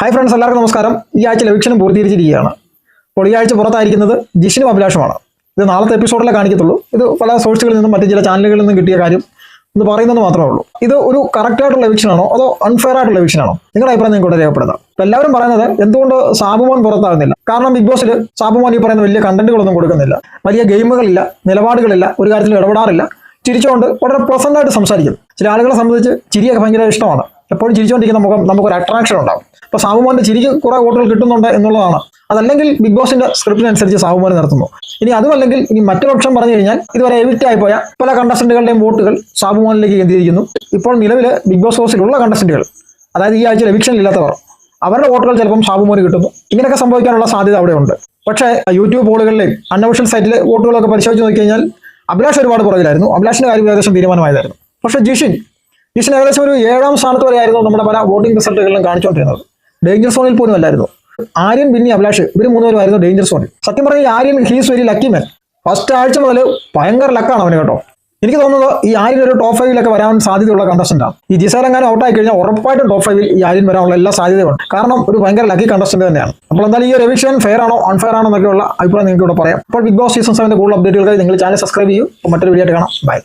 Hi friends എല്ലാവർക്കും നമസ്കാരം. ഈ ആഴ്ച ലഭിക്ഷനും പൂർത്തീകരിച്ചിരിക്കുകയാണ്. അപ്പോൾ ഈ ആഴ്ച പുറത്തായിരിക്കുന്നത് ജിഷിനും അഭിലാഷുമാണ്. ഇത് നാളത്തെ എപ്പിസോഡിലെ കാണിക്കത്തുള്ളൂ. ഇത് പല സോഴ്സുകളിൽ നിന്നും മറ്റു ചില ചാനലുകളിൽ നിന്നും കിട്ടിയ കാര്യം എന്ന് പറയുന്നത് മാത്രമേ ഉള്ളൂ. ഇത് ഒരു കറക്റ്റ് ആയിട്ടുള്ള എവിക്ഷൻ അതോ അൺഫെയർ ആയിട്ടുള്ള എവിക്ഷൻ നിങ്ങളുടെ അഭിപ്രായം നിങ്ങൾക്ക് രേഖപ്പെടുത്താം. അപ്പോൾ എല്ലാവരും പറയുന്നത് എന്തുകൊണ്ട് സാബുമോൻ പുറത്താകുന്നില്ല? കാരണം ബിഗ് ബോസിൽ സാബുമോൻ ഈ പറയുന്ന വലിയ കണ്ടന്റുകളൊന്നും കൊടുക്കുന്നില്ല. വലിയ ഗെയിമുകളില്ല നിലപാടുകളില്ല ഒരു കാര്യത്തിലും ഇടപെടാറില്ല. ചിരിച്ചുകൊണ്ട് വളരെ പ്ലസന്റ് ആയിട്ട് സംസാരിക്കും ചില ആളുകളെ സംബന്ധിച്ച് ചിരിയൊക്കെ ഭയങ്കര ഇഷ്ടമാണ്. എപ്പോഴും ചിരിച്ചുകൊണ്ടിരിക്കുന്ന മുഖം നമുക്കൊരു അട്രാക്ഷൻ ഉണ്ടാവും. അപ്പോൾ സാഹുമാന്റെ ചിരിക്ക് കുറെ വോട്ടുകൾ കിട്ടുന്നുണ്ട് എന്നുള്ളതാണ്. അതല്ലെങ്കിൽ ബിഗ് ബോസിന്റെ സ്ക്രിപ്റ്റിനനുസരിച്ച് സാബുമോനെ നിർത്തുന്നു. ഇനി അതുമല്ലെങ്കിൽ ഇനി മറ്റൊരു ഓപ്ഷൻ പറഞ്ഞു കഴിഞ്ഞാൽ ഇതുവരെ എവിക്റ്റ് ആയി പോയ പല കണ്ടസ്റ്റന്റുകളുടെയും വോട്ടുകൾ സാബുമോനിലേക്ക് കേന്ദ്രീകരിക്കുന്നു. ഇപ്പോൾ നിലവിൽ ബിഗ് ബോസ് ഹൗസിലുള്ള കണ്ടസ്റ്റന്റുകൾ അതായത് ഈ ആഴ്ച എവിക്ഷൻ ഇല്ലാത്തവർ അവരുടെ വോട്ടുകൾ ചിലപ്പം സാബുമോന് കിട്ടുന്നു. ഇങ്ങനെയൊക്കെ സംഭവിക്കാനുള്ള സാധ്യത അവിടെയുണ്ട് പക്ഷേ യൂട്യൂബ് പോളുകളിലെയും അൺഒഫീഷ്യൽ സൈറ്റിലെ വോട്ടുകളൊക്കെ പരിശോധിച്ച് നോക്കി കഴിഞ്ഞാൽ അഭിലാഷ് ഒരുപാട് പുറകിലായിരുന്നു. അഭിലാഷിന്റെ കാര്യം ഏകദേശം തീരുമാനമായതായിരുന്നു. പക്ഷേ ജിഷിൻ ജിഷിൻ ഏകദേശം ഒരു ഏഴാം സ്ഥാനത്ത് വരെയായിരുന്നു നമ്മുടെ പല വോട്ടിംഗ് റിസൾട്ടുകളിലും കാണിച്ചുകൊണ്ടിരുന്നത്. ഡേഞ്ചർ സോണിൽ പോലും അല്ലായിരുന്നു ആര്യൻ ബിന്നി അഭിലാഷ് ഇവർ മൂന്നുപേരുമായിരുന്നു ഡേഞ്ചർ സോണിൽ. സത്യം പറഞ്ഞാൽ ഈ Aryan he's very lucky man first ആഴ്ച മുതൽ ഭയങ്കര ലക്കാണ് അവന് കേട്ടോ. എനിക്ക് തോന്നുന്നത് ഈ ആര്യൻ ഒരു ടോപ്പ് ഫൈവിലൊക്കെ വരാൻ സാധ്യതയുള്ള ആണ്. ഈ ഔട്ട് ആയി കഴിഞ്ഞാൽ ഉറപ്പായിട്ടും ടോപ്പ് ഫൈവിൽ ഈ ആര്യൻ വരാനുള്ള എല്ലാ സാധ്യതയുണ്ട് കാരണം ഒരു ഭയങ്കര ലക്കി കണ്ടസ്റ്റന്റ് തന്നെയാണ്. അപ്പോൾ എന്തായാലും ഈ ഒരു എവിക്ഷൻ ഫെയർ ആണോ അൺഫെയർ ആണോ എന്നൊക്കെയുള്ള അഭിപ്രായം നിങ്ങൾക്ക് ഇവിടെ പറയാം. അപ്പോൾ ബിഗ് ബോസ് സീസൺ സെവന്റെ കൂടുതൽ അപ്ഡേറ്റുകൾക്കായി നിങ്ങൾ ചാനൽ സബ്സ്ക്രൈബ് ചെയ്യൂ. മറ്റൊരു വീഡിയോ ആയിട്ട് കാണാം. ബൈ